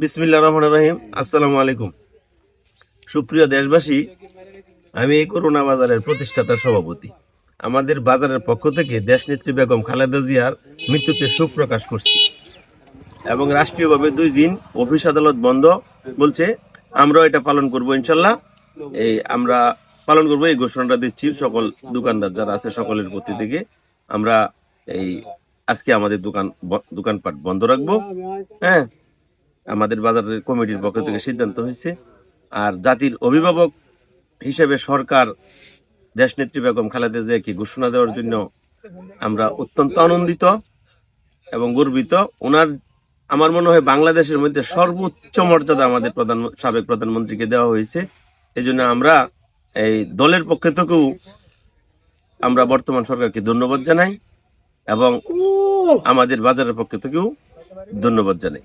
বিসমিল্লা রহমান রাহিম। আসসালামু আলাইকুম। সুপ্রিয় দেশবাসী, আমি এই করোনা বাজারের প্রতিষ্ঠাতা সভাপতি। আমাদের বাজারের পক্ষ থেকে দেশনেত্রী বেগম খালেদা জিয়ার মৃত্যুতে শোক প্রকাশ করছি। এবং রাষ্ট্রীয়ভাবে দুই দিন অফিস আদালত বন্ধ বলছে, আমরাও এটা পালন করব ইনশাল্লাহ। এই আমরা পালন করব, এই ঘোষণাটা দিচ্ছি সকল দোকানদার যারা আছে সকলের প্রতি থেকে আমরা এই আজকে আমাদের দোকান দোকানপাট বন্ধ রাখব। হ্যাঁ আমাদের বাজারের কমিটির পক্ষ থেকে সিদ্ধান্ত হয়েছে। আর জাতির অভিভাবক হিসেবে সরকার দেশনেত্রী বেগম খালেদা জিয়াকে ঘোষণা দেওয়ার জন্য আমরা অত্যন্ত আনন্দিত এবং গর্বিত। ওনার আমার মনে হয় বাংলাদেশের মধ্যে সর্বোচ্চ মর্যাদা আমাদের প্রধান সাবেক প্রধানমন্ত্রীকে দেওয়া হয়েছে। এই জন্য আমরা এই দলের পক্ষ থেকেও আমরা বর্তমান সরকারকে ধন্যবাদ জানাই এবং আমাদের বাজারের পক্ষ থেকেও ধন্যবাদ জানাই।